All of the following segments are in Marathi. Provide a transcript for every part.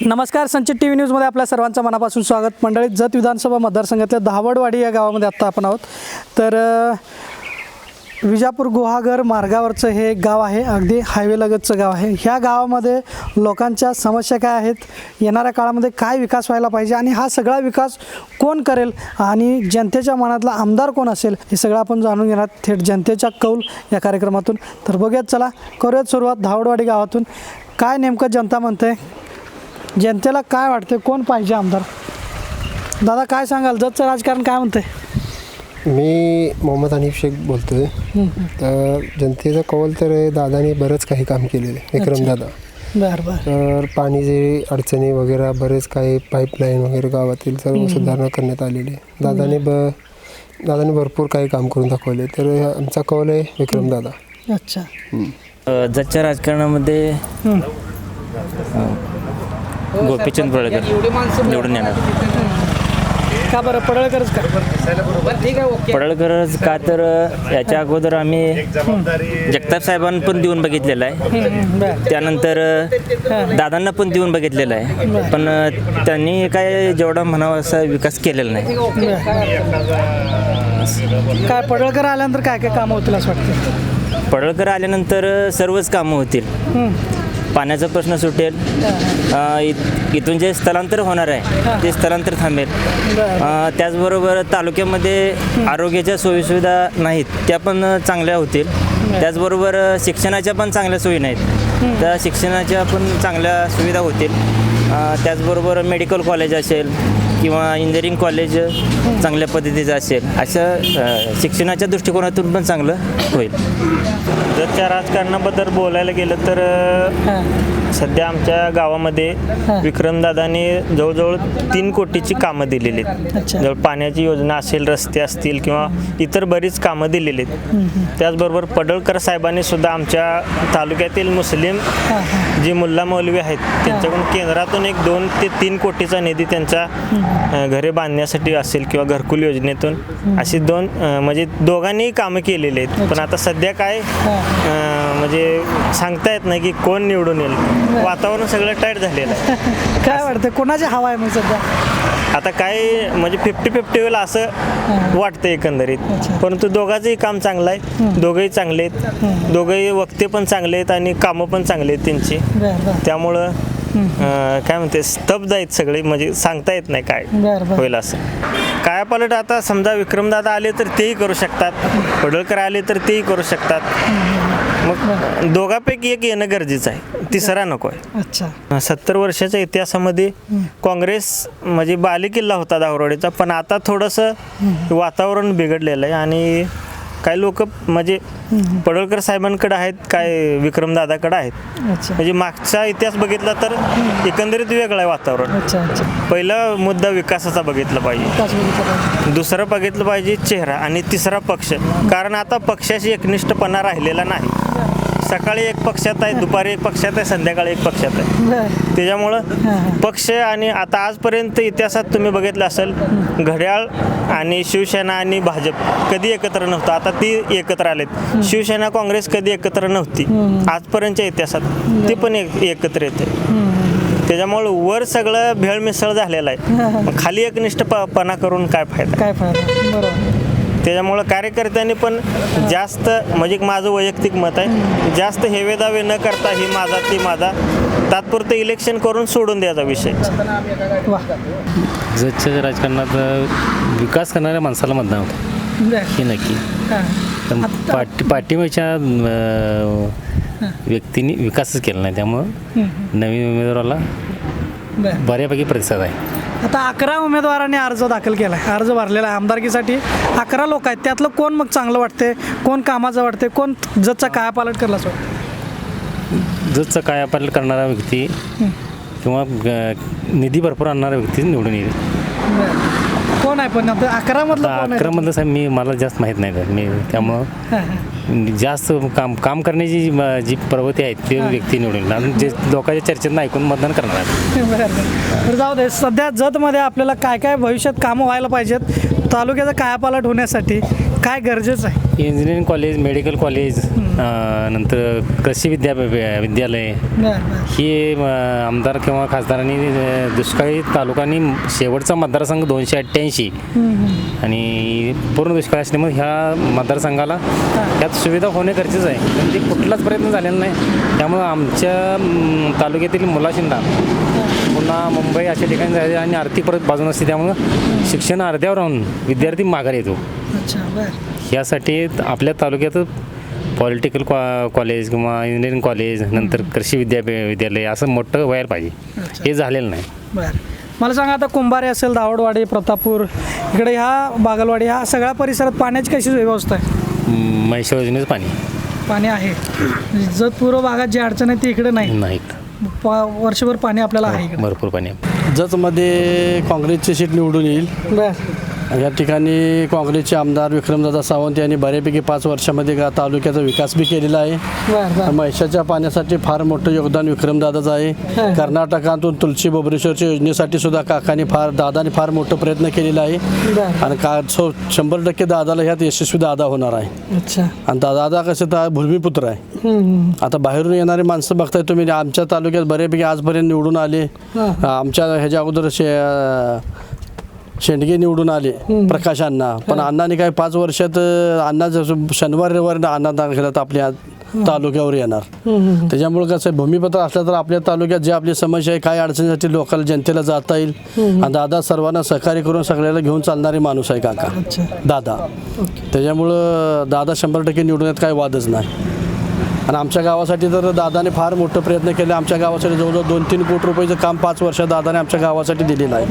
नमस्कार संचित टी व्ही न्यूजमध्ये आपल्या सर्वांचं मनापासून स्वागत. मंडळीत जत विधानसभा मतदारसंघातल्या दहावडवाडी या गावामध्ये आत्ता आपण आहोत. तर विजापूर गुहागर मार्गावरचं हे गाव आहे अगदी हायवेलगतचं गाव आहे. ह्या गावामध्ये लोकांच्या समस्या काय आहेत? येणाऱ्या काळामध्ये काय विकास व्हायला पाहिजे? आणि हा सगळा विकास कोण करेल? आणि जनतेच्या मनातला आमदार कोण असेल? हे सगळं आपण जाणून घेणार थेट जनतेच्या कौल या कार्यक्रमातून. तर बघूयात चला. करूयात सुरुवात धावडवाडी गावातून. काय नेमकं जनता म्हणते? जनतेला काय वाटते कोण पाहिजे आमदार? दादा काय सांगाल? जतचं राजकारण काय म्हणते मी मोहम्मद हनीफ शेख बोलतोय. तर जनतेचा कौल तर दादाने बरंच काही काम केलेलं आहे. विक्रम दादा. बरं बरं. तर पाणीचे अडचणी वगैरे बरेच काही पाईपलाईन वगैरे गावातील सर्व सुधारणा करण्यात आलेली आहे. दादाने ब दादाने भरपूर काही काम करून दाखवले. तर आमचा कौल आहे विक्रम दादा. अच्छा. अ, जगच्या राजकारणामध्ये हं. गोपीचंद पडळकर निवडून येणार. का बरं? पडळकरच का? पडळकरच का तर याच्या अगोदर आम्ही जगताप साहेबांना पण देऊन बघितलेलं आहे. हं, त्यानंतर दादांना पण देऊन बघितलेलं आहे. पण त्यांनी काय जेवढा म्हणावा असा विकास केलेला नाही. काय पडळकर आल्यानंतर काय काय कामं होतील असं वाटतं? पडळकर आल्यानंतर सर्वच कामं होतील. हं. पाण्याचा प्रश्न सुटेल. अ, इत- इथून जे स्थलांतर होणार आहे ते स्थलांतर थांबेल. अ, त्याचबरोबर तालुक्यामध्ये आरोग्याच्या सोयीसुविधा नाहीत त्या पण चांगल्या होतील. त्याचबरोबर अ, शिक्षणाच्या पण चांगल्या सोयी नाहीत. त्या शिक्षणाच्या पण चांगल्या सुविधा होतील. अ, त्याचबरोबर मेडिकल कॉलेज असेल किंवा इंजिनिअरिंग कॉलेज चांगल्या पद्धतीचं असेल असं अ, शिक्षणाच्या दृष्टिकोनातून पण चांगलं होईल जर त्या राजकारणाबद्दल बोलायला गेलं तर. सध्या आमच्या गावामध्ये विक्रमदादांनी जवळजवळ तीन कोटीची कामं दिलेली आहेत. जवळ पाण्याची योजना असेल रस्ते असतील किंवा इतर बरीच कामं दिलेली आहेत. त्याचबरोबर पडळकर साहेबांनी सुद्धा आमच्या तालुक्यातील मुस्लिम जे मुल्ला मौलवी आहेत त्यांच्याकडून केंद्रातून एक दोन ते तीन कोटीचा निधी त्यांच्या घरे बांधण्यासाठी असेल किंवा घरकुल योजनेतून अशी दोन म्हणजे दोघांनीही कामं केलेली आहेत. पण आता सध्या काय म्हणजे सांगता येत नाही की कोण निवडून येईल. वातावरण सगळं टाईट झालेलं आहे. काय वाटतं कोणाची हवा आहे मग सध्या? आता काय म्हणजे फिफ्टी फिफ्टी होईल असं वाटतं एकंदरीत. परंतु दोघांचंही काम चांगलं आहे. दोघंही चांगले आहेत. दोघंही वक्ते पण चांगले आहेत आणि कामं पण चांगली आहेत त्यांची. त्यामुळं काय म्हणते स्तब्ध आहेत सगळे म्हणजे सांगता येत नाही काय. होईल असं. काय पालट आता समजा विक्रमदादा आले तर तेही करू शकतात. पडळकर आले तर तेही करू शकतात. मग दोघांपैकी एक येणं गरजेचं आहे. तिसरा नको आहे. अच्छा. सत्तर वर्षाच्या इतिहासामध्ये काँग्रेस म्हणजे बालेकिल्ला होता दावरवाडीचा पण आता थोडंसं वातावरण बिघडलेलं आहे आणि काही लोक म्हणजे पडळकर साहेबांकडे आहेत काय विक्रमदादाकडे आहेत. म्हणजे मागचा इतिहास बघितला तर एकंदरीत वेगळं आहे वातावरण. पहिला मुद्दा विकासाचा बघितला पाहिजे. दुसरं बघितलं पाहिजे चेहरा आणि तिसरा पक्ष. कारण आता पक्षाशी एकनिष्ठपणा राहिलेला नाही. सकाळी एक पक्षात आहे दुपारी एक पक्षात आहे संध्याकाळी एक पक्षात आहे. त्याच्यामुळं पक्ष आणि आता आजपर्यंत इतिहासात तुम्ही बघितलं असेल घड्याळ आणि शिवसेना आणि भाजप कधी एकत्र नव्हतं? आता ती एकत्र आलेत. शिवसेना काँग्रेस कधी एकत्र नव्हती. आजपर्यंतच्या इतिहासात ती पण एक एकत्र येते. त्याच्यामुळं वर सगळं भेळमिसळ झालेलं आहे. खाली एकनिष्ठपणा करून काय फायदा? काय फायदा? बरोबर. त्याच्यामुळं कार्यकर्त्यांनी पण जास्त म्हणजे माझं वैयक्तिक मत आहे जास्त हेवेदावे न करता ही माझा ती माझा तात्पुरतं इलेक्शन करून सोडून द्यायचा विषय. वा. जगच्या राजकारणात विकास करणाऱ्या माणसाला मतदान होतं. हे नक्की. हां. पण पाठी पाठिंबाच्या व्यक्तींनी विकासच केला नाही त्यामुळं नवीन उमेदवाराला बऱ्यापैकी प्रतिसाद आहे. आता अकरा उमेदवारांनी अर्ज दाखल केला आहे अर्ज भरलेला आहे आमदारकीसाठी. अकरा लोक आहेत. त्यातलं कोण मग चांगलं वाटते कोण कामाचं वाटते कोण जतचा काय पालट करला वाटतं जसं काय आपल्याला करणारा व्यक्ती किंवा निधी भरपूर आणणारा व्यक्ती निवडून येईल. कोण आहे पण आता अकरामधलं कोण आहे अकरामधलं साहेब मी मला जास्त माहीत नाही त्यात. मी त्यामुळं. जास्त काम काम करण्याची जी म- जी प्रवृत्ती आहे ते व्यक्ती निवडून. आणि जे लोकांच्या चर्चेत ऐकून मतदान करणार आहे. बरं बरं तर जाऊ दे सध्या जतमध्ये आपल्याला काय काय भविष्यात कामं व्हायला पाहिजेत तालुक्याचा कायापालट होण्यासाठी काय गरजेचं आहे इंजिनिअरिंग कॉलेज मेडिकल कॉलेज नंतर कृषी विद्या विद्यालय ही आमदार किंवा खासदारांनी दुष्काळी तालुक्यांनी शेवटचा मतदारसंघ दोनशे अठ्ठ्याऐंशी. आणि पूर्ण दुष्काळ असल्यामुळे ह्या मतदारसंघाला यात सुविधा होणे गरजेचं आहे. पण ते कुठलाच प्रयत्न झालेला नाही. त्यामुळं आमच्या तालुक्यातील मुलाशिंदा पुन्हा मुंबई अशा ठिकाणी जायचे आणि आर्थिक परत बाजू नसते त्यामुळं शिक्षण अर्ध्यावर राहून विद्यार्थी माघार येतो. अच्छा बरं यासाठी आपल्या तालुक्यात पॉलिटिकल कॉ कॉलेज किंवा इंजिनिअरिंग कॉलेज नंतर कृषी विद्या विद्यालय असं मोठं व्हायला पाहिजे. हे झालेलं नाही. बरं. मला सांगा आता कुंभारे असेल दावडवाडी प्रतापूर इकडे ह्या बागलवाडी ह्या सगळ्या परिसरात पाण्याची कशी व्यवस्था आहे? म, म्हैसाळ योजनेचं पाणी. पाणी आहे. म्हणजे जत पूर्व भागात जी अडचण आहे ती इकडे नाही. नाही पा- वर्षभर पाणी आपल्याला आहे इकडे. भरपूर पाणी. जतमध्ये काँग्रेसची सीट निवडून येईल. बरं. या ठिकाणी काँग्रेसचे आमदार विक्रमदादा सावंत यांनी बऱ्यापैकी पाच वर्षामध्ये गा तालुक्याचा विकास बी केलेला आहे. म्हैसाच्या पाण्यासाठी फार मोठं योगदान विक्रमदादाचं आहे. कर्नाटकातून तुलसी बोबरेश्वरच्या योजनेसाठी सुद्धा काकांनी फार दादाने फार मोठं प्रयत्न केलेला आहे. आणि का सो शंभर टक्के दादाला ह्यात यशस्वी दादा होणार आहे. आणि दादा कसं तर भूमिपुत्र आहे. आता बाहेरून येणारी माणसं बघताय तुम्ही आमच्या तालुक्यात बऱ्यापैकी आजपर्यंत निवडून आले. आमच्या ह्याच्या अगोदर शेंडगे निवडून आले प्रकाश अण्णा. पण अण्णाने काय पाच वर्षात अण्णा जसं शनिवार रविवार अण्णा दाखल्यात आपल्या तालुक्यावर येणार. त्याच्यामुळे कसं भूमिपत्र असलं तर आपल्या तालुक्यात जे आपली समस्या आहे काय अडचणीसाठी लोकांना जनतेला जाता येईल. आणि दादा सर्वांना सहकार्य करून सगळ्याला घेऊन चालणारे माणूस आहे काका. दादा. त्याच्यामुळं दादा शंभर टक्के निवडून येत काही वादच नाही. आणि आमच्या गावासाठी तर दादाने फार मोठं प्रयत्न केले. आमच्या गावासाठी जवळजवळ दोन तीन कोटी रुपयाचं काम पाच वर्षात दादाने आमच्या गावासाठी दिलेलं आहे.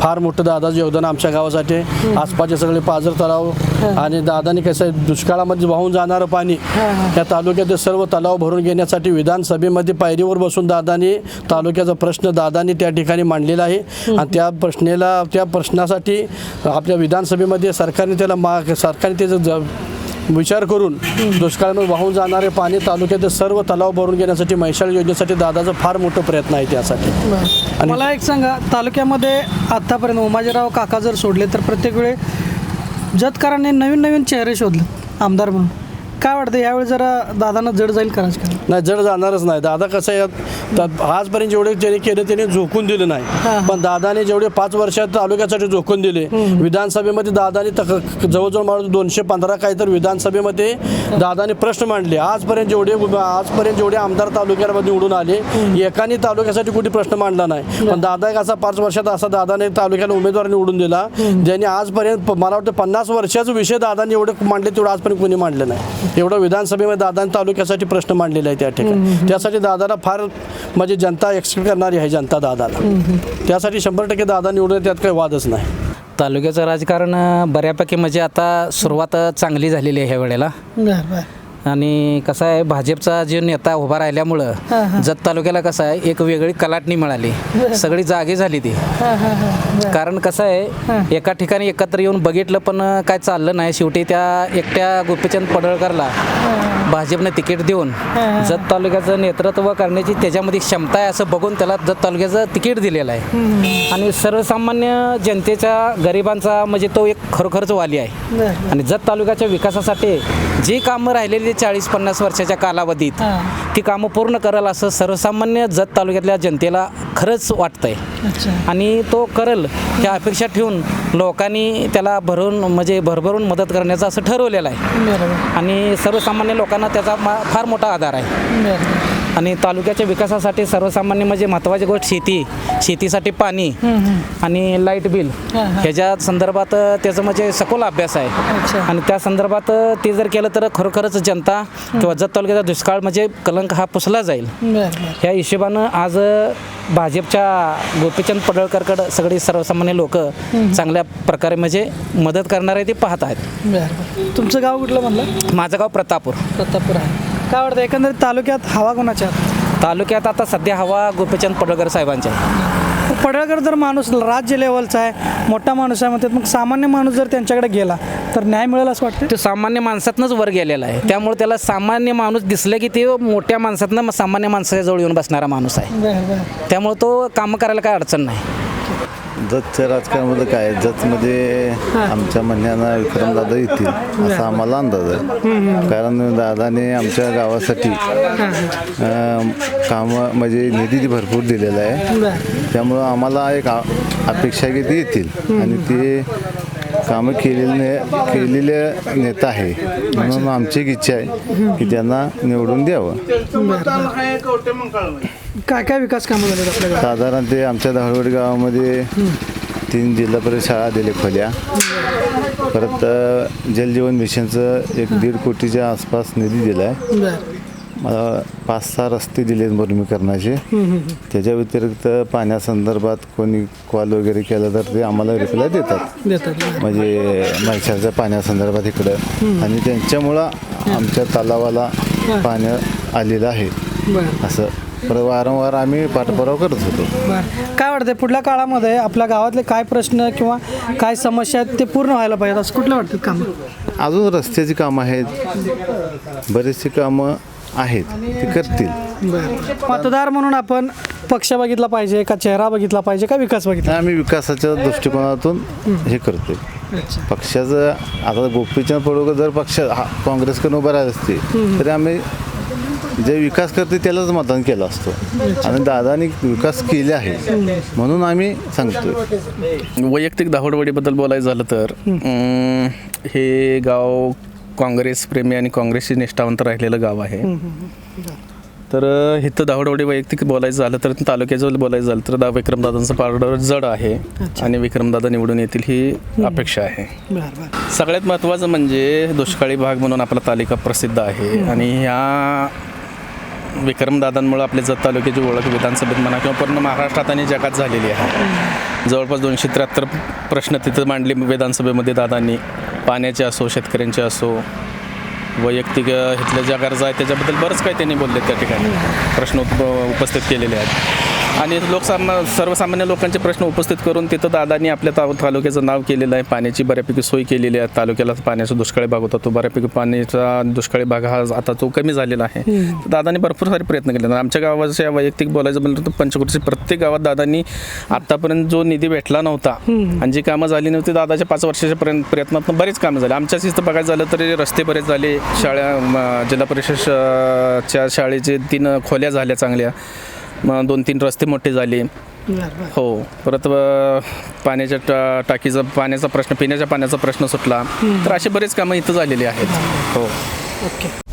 फार मोठं दादाचं योगदान आमच्या गावासाठी. आसपासचे सगळे पाझर तलाव आणि दादाने कसं आहे दुष्काळामध्ये वाहून जाणारं पाणी या तालुक्यातील सर्व तलाव भरून घेण्यासाठी विधानसभेमध्ये पायरीवर बसून दादाने तालुक्याचा प्रश्न दादाने त्या ठिकाणी मांडलेला आहे. आणि त्या प्रश्नाला त्या प्रश्नासाठी आपल्या विधानसभेमध्ये सरकारने त्याला मा सरकारने त्याचं ज- विचार करून दुष्काळामध्ये वाहून जाणारे पाणी तालुक्यातील सर्व तलाव भरून घेण्यासाठी म्हैसाळ योजनेसाठी दादाचा फार मोठं प्रयत्न आहे त्यासाठी. आणि- मला एक सांगा तालुक्यामध्ये आतापर्यंत उमाजीराव काका जर सोडले तर प्रत्येक वेळी जतकरांनी नवीन नवीन चेहरे शोधले आमदार म्हणून. काय वाटतं यावेळी जरा दादांना जड जाईल का राजकारण? नाही जड जाणारच नाही. दादा कसं आहे तर आजपर्यंत जेवढे ज्यांनी केलं त्याने झोकून दिलं नाही. पण दादाने जेवढे पाच वर्षात तालुक्यासाठी झोकून दिले विधानसभेमध्ये दादाने तक जवळजवळ मला दोनशे पंधरा काहीतरी विधानसभेमध्ये दादाने प्रश्न मांडले. आजपर्यंत जेवढे आजपर्यंत जेवढे आमदार तालुक्यामध्ये निवडून आले एकाने तालुक्यासाठी कुठे प्रश्न मांडला नाही. पण दादा एक असा पाच वर्षात असा दादाने तालुक्याला उमेदवार निवडून दिला ज्यांनी आजपर्यंत मला वाटतं पन्नास वर्षाचा विषय दादाने एवढे मांडले तेवढं आजपर्यंत कोणी मांडलं नाही. एवढं विधानसभेमध्ये दादाने तालुक्यासाठी प्रश्न मांडलेले आहे त्या ठिकाणी. त्यासाठी दादाला फार म्हणजे जनता एक्सेप्ट करणारी आहे जनता दादाला. त्यासाठी शंभर टक्के दादा निवडून त्यात काही वादच नाही. तालुक्याचं राजकारण बऱ्यापैकी म्हणजे आता सुरुवात चांगली झालेली आहे ह्या वेळेला. बरं बरं. आणि कसं आहे भाजपचा जो नेता उभा राहिल्यामुळं जत तालुक्याला कसं आहे एक वेगळी कलाटणी मिळाली. सगळी जागी झाली ती. कारण कसं आहे एका ठिकाणी एकत्र येऊन बघितलं पण काय चाललं नाही. शेवटी त्या एकट्या गोपीचंद पडळकरला भाजपने तिकीट देऊन जत तालुक्याचं नेतृत्व करण्याची त्याच्यामध्ये क्षमता आहे असं बघून त्याला जत तालुक्याचं तिकीट दिलेलं आहे. आणि सर्वसामान्य जनतेच्या गरिबांचा म्हणजे तो एक खरोखरच वाली आहे. आणि जत तालुक्याच्या विकासासाठी जी कामं राहिलेली चाळीस पन्नास वर्षाच्या कालावधीत ती कामं पूर्ण कराल असं सर्वसामान्य जत तालुक्यातल्या जनतेला खरंच वाटतंय. आणि तो करल ह्या अपेक्षा ठेवून लोकांनी त्याला भरून म्हणजे भरभरून मदत करण्याचं असं ठरवलेलं आहे. आणि सर्वसामान्य लोकांना त्याचा फार मोठा आधार आहे. आणि तालुक्याच्या विकासासाठी सर्वसामान्य म्हणजे महत्त्वाची गोष्ट शेती. शेतीसाठी पाणी आणि लाइट बिल. ह्याच्या संदर्भात त्याचं म्हणजे सखोल अभ्यास आहे. आणि त्या संदर्भात ते जर केलं तर खरोखरच जनता किंवा जत तालुक्याचा दुष्काळ म्हणजे कलंक हा पुसला जाईल. ह्या हिशोबानं आज भाजपच्या गोपीचंद पडळकरकडं सगळी सर्वसामान्य लोक चांगल्या प्रकारे म्हणजे मदत करणारे ते पाहत आहेत. तुमचं गाव कुठलं म्हणलं? माझं गाव प्रतापूर. प्रतापपूर आहे. काय वाटतं एकंदरीत तालुक्यात हवा कोणाच्या? तालुक्यात आता सध्या हवा गोपीचंद पडळकर साहेबांच्या पडळकर जर माणूस राज्य लेवलचा आहे मोठा माणूस आहे म्हणतात मग सामान्य माणूस जर त्यांच्याकडे गेला तर न्याय मिळेल असं वाटतं तो सामान्य माणसातनंच वर गेलेला आहे. त्यामुळे त्याला सामान्य माणूस दिसलं की ते मोठ्या माणसातनं सामान्य माणसाच्या जवळ येऊन बसणारा माणूस आहे. त्यामुळे तो कामं करायला काय अडचण नाही. जतच्या राजकारणामध्ये काय? जतमध्ये आमच्या म्हणण्यानं विक्रमदादा येतील असा आम्हाला अंदाज आहे. कारण दादाने आमच्या गावासाठी कामं म्हणजे निधी भरपूर दिलेला आहे. त्यामुळं आम्हाला एक अपेक्षा की ते येतील. आणि ते कामं केलेले केलेले नेता आहे. म्हणून आमची एक इच्छा आहे की त्यांना निवडून द्यावं. काय काय विकास कामं आपल्या गावात साधारण ते आमच्या धावडवाडी गावामध्ये तीन जिल्हा परिषद शाळा दिले खोल्या. परत अ, जलजीवन मिशनचं एक दीड कोटीच्या आसपास निधी दिला आहे बरं. मला पाच सहा रस्ते दिले मुरमीकरणाचे त्याच्या व्यतिरिक्त पाण्यासंदर्भात कोणी कॉल वगैरे केला तर ते आम्हाला रिप्लाय देतात. म्हणजे म्हैसाळच्या पाण्यासंदर्भात इकडं. आणि त्यांच्यामुळं आमच्या तलावाला पाणी आलेलं आहे. बरं. असं. पर वारंवार आम्ही पाठपुरावा करत होतो. काय वाटतंय पुढल्या काळामध्ये आपल्या गावातले काय प्रश्न किंवा काय समस्या आहेत ते पूर्ण व्हायला पाहिजेत? असं कुठलं वाटतं कामं? अजून रस्त्याची कामं आहेत. बरीचशी कामं आहेत. ते करतील. मतदार म्हणून आपण पक्ष बघितला पाहिजे का चेहरा बघितला पाहिजे का विकास बघितला आम्ही विकासाच्या दृष्टिकोनातून हे. अच्छा. पक्षाचं आता गोपीचंद पडवकर जर पक्ष हा काँग्रेसकडून उभं राहिला असते तरी आम्ही जे विकास करते त्यालाच मतदान केलं असतं. आणि दादानी विकास केले आहे. म्हणून आम्ही सांगतोय. वैयक्तिक धावडवडीबद्दल बोलायचं झालं तर हे गाव काँग्रेस प्रेमी आणि काँग्रेसशी निष्ठावंत राहिलेलं गाव आहे. तर इथं धावडवडी वैयक्तिक बोलायचं झालं तर तालुक्याचं बोलायचं झालं तर दा विक्रमदादांचं पारडं जड आहे आणि विक्रमदादा निवडून येतील ही अपेक्षा आहे. सगळ्यात महत्त्वाचं म्हणजे दुष्काळी भाग म्हणून आपला तालिका प्रसिद्ध आहे. आणि ह्या विक्रमदादांमुळे आपल्या जत तालुक्याची ओळख विधानसभेत म्हणा किंवा पूर्ण महाराष्ट्रात आणि जगात झालेली आहे. जवळपास दोनशे त्र्याहत्तर प्रश्न तिथं मांडले विधानसभेमध्ये दादांनी. पाण्याचे असो शेतकऱ्यांचे असो वैयक्तिक इथल्या ज्या गरजा आहेत त्याच्याबद्दल बरंच काही त्यांनी बोलले त्या ठिकाणी. प्रश्न उप उपस्थित केलेले आहेत. आणि लोकसामा सर्वसामान्य लोकांचे प्रश्न उपस्थित करून तिथं दादांनी आपल्या ता तालुक्याचं नाव केलेलं आहे. पाण्याची बऱ्यापैकी सोय केलेली आहे. तालुक्याला पाण्याचा दुष्काळी भाग होता तो बऱ्यापैकी पाण्याचा दुष्काळी भाग हा आता तो कमी झालेला आहे. दादांनी भरपूर सारे प्रयत्न केले. आमच्या गावाच्या वैयक्तिक बोलायचं म्हणलं तर पंचकृषी प्रत्येक गावात दादांनी आतापर्यंत जो निधी भेटला नव्हता आणि जी कामं झाली नव्हती दादाच्या पाच वर्षाच्या पर्यंत प्रयत्नातून बरीच कामं झाली. आमच्याच इथं बघायचं झालं तरी रस्ते बरेच झाले शाळा जिल्हा परिषद श- च्या शाळेचे तीन खोल्या झाल्या चांगल्या. मग दोन तीन रस्ते मोठे झाले. हो परत पाण्याच्या टा टाकीचा पाण्याचा प्रश्न पिण्याच्या पाण्याचा प्रश्न सुटला. तर असे बरेच कामं इथं झालेली आहेत. हो. ओके.